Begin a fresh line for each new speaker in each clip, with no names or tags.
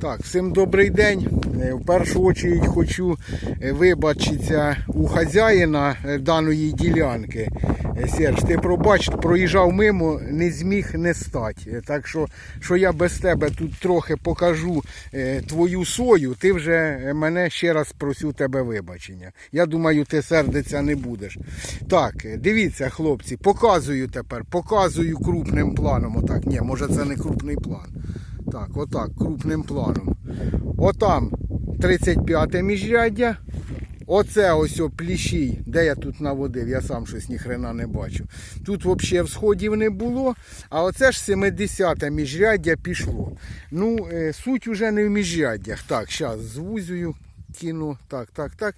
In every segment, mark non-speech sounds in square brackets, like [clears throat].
Так, всім добрий день. Е, В першу чергу хочу е, вибачитися у хазяїна е, даної ділянки. Серж, ти пробач, проїжджав мимо, не зміг не стати. Так що, що я без тебе тут трохи покажу твою сою, ти вже мене ще раз просю тебе вибачення. Я думаю, ти сердиться не будеш. Так, дивіться, хлопці, показую тепер, показую крупним планом. Отак, ні, може це не крупний план. Так, отак, крупним планом. Отам 35 міжряддя. Оце ось о пліщій, де я тут наводив, я сам щось ніхрена не бачу. Тут взагалі всходів не було, а оце ж 70-те міжряддя пішло. Ну, е, суть уже не в міжряддях. Так, зараз звузюю, кину. Так, так, так.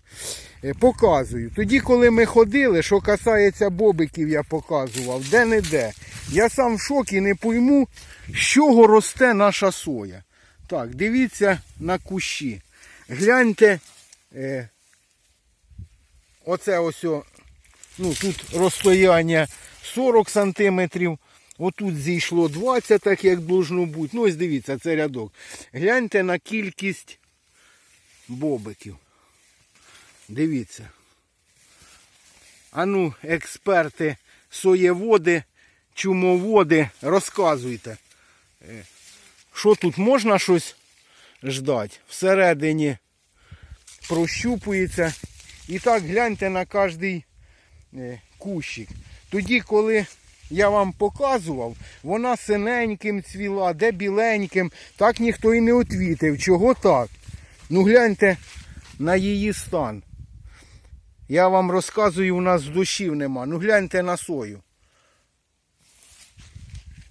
Е, Показую. Тоді, коли ми ходили, що касається бобиків, я показував, де не де. Я сам в шокі не пойму, з чого росте наша соя. Так, дивіться на кущі. Гляньте. Е, Оце ось, ну тут розстояння 40 сантиметрів. Отут зійшло 20, так як должно бути. Ну ось дивіться, це рядок. Гляньте на кількість бобиків. Дивіться. А ну, експерти, соєводи, чумоводи, розказуйте. е, Що тут можна щось ждати? Всередині прощупується. І так гляньте на кожний е, кущик. Тоді, коли я вам показував, вона синеньким цвіла, де біленьким, так ніхто і не отвітив. Чого так? Ну гляньте на її стан. Я вам розказую, у нас душів нема. Ну гляньте на сою.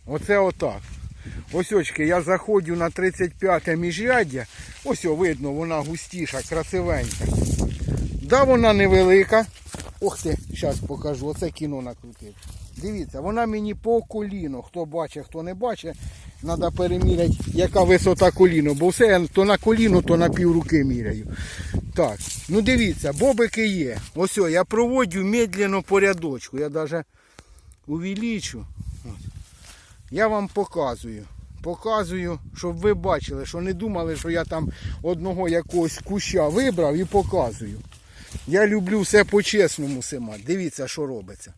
Оце отак. Ось очки, я заходжу на 35-те міжряддя. Ось о, видно, вона густіша, красивенька. Да, вона невелика. Ох ти, зараз покажу, оце кіно накрутив. Дивіться, вона мені по коліно. Хто бачить, хто не бачить, треба переміряти, яка висота коліно. Бо все то на коліно, то на пів руки міряю. Так, ну дивіться, бобики є. Ось я проводжу медленно по рядочку. Я навіть увеличу. Я вам показую. Показую, щоб ви бачили, що не думали, що я там одного якогось куща вибрав і показую. Я люблю все по-чесному сима. Дивіться, що робиться.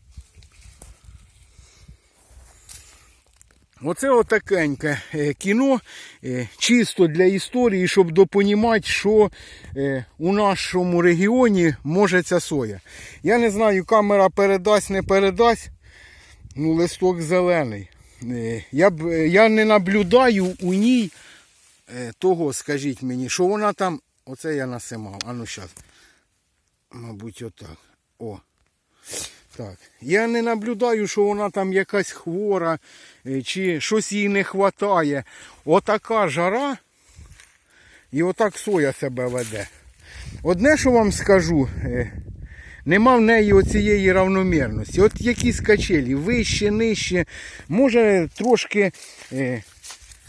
Оце отакеньке е, кіно, е, чисто для історії, щоб допонімати, що е, у нашому регіоні може ця соя. Я не знаю, камера передасть, не передасть. Ну, листок зелений. Я, я не наблюдаю у ній того, скажіть мені, що вона там. Оце я насимав. А ну зараз. Мабуть, отак. О. Так. Я не наблюдаю, що вона там якась хвора, е, чи щось їй не вистачає. Отака жара, і отак соя себе веде. Одне, що вам скажу, е, нема в неї оцієї равномірності. От якісь качелі, вище, нижче, може трошки е,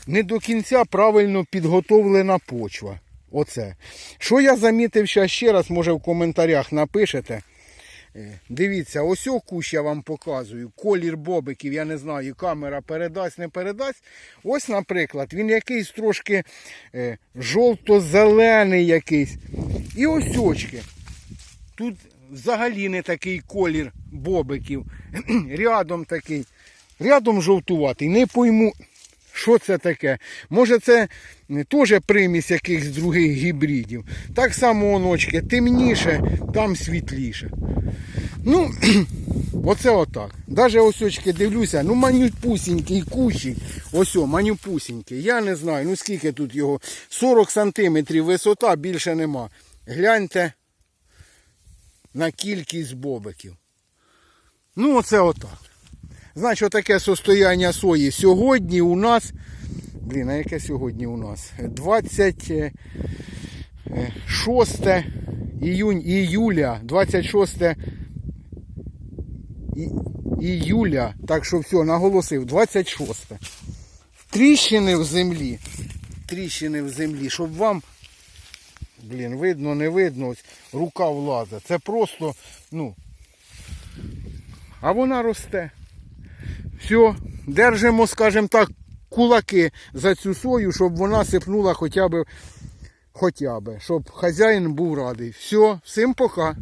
не до кінця правильно підготовлена почва. Оце. Що я замітив ще, ще раз, може в коментарях напишете. Е, Дивіться, ось о кущ я вам показую. Колір бобиків, я не знаю, камера передасть, не передасть. Ось, наприклад, він якийсь трошки е, жовто-зелений якийсь. І ось очки. Тут взагалі не такий колір бобиків. [clears throat] Рядом такий. Рядом жовтуватий. Не пойму, що це таке. Може це теж примість якихось других гібридів. Так само оночки, темніше, там світліше. Ну, [clears throat] оце отак. Даже ось очки дивлюся, ну манюпусінький кущик. Ось о, манюпусінький. Я не знаю, ну скільки тут його. 40 сантиметрів висота, більше нема. Гляньте на кількість бобиків. Ну, оце отак. Значить, отаке состояння сої. Сьогодні у нас. Блін, а яке сьогодні у нас? 26 іюнь, іюля, 26 і- іюля. Так що все, наголосив, 26. Тріщини в землі. Тріщини в землі, щоб вам. Блін, видно, не видно, ось рука влазить. Це просто, ну. А вона росте. Все, держимо, скажімо так, кулаки за цю сою, щоб вона сипнула хоча б, хоча б, щоб хазяїн був радий. Все, всім пока.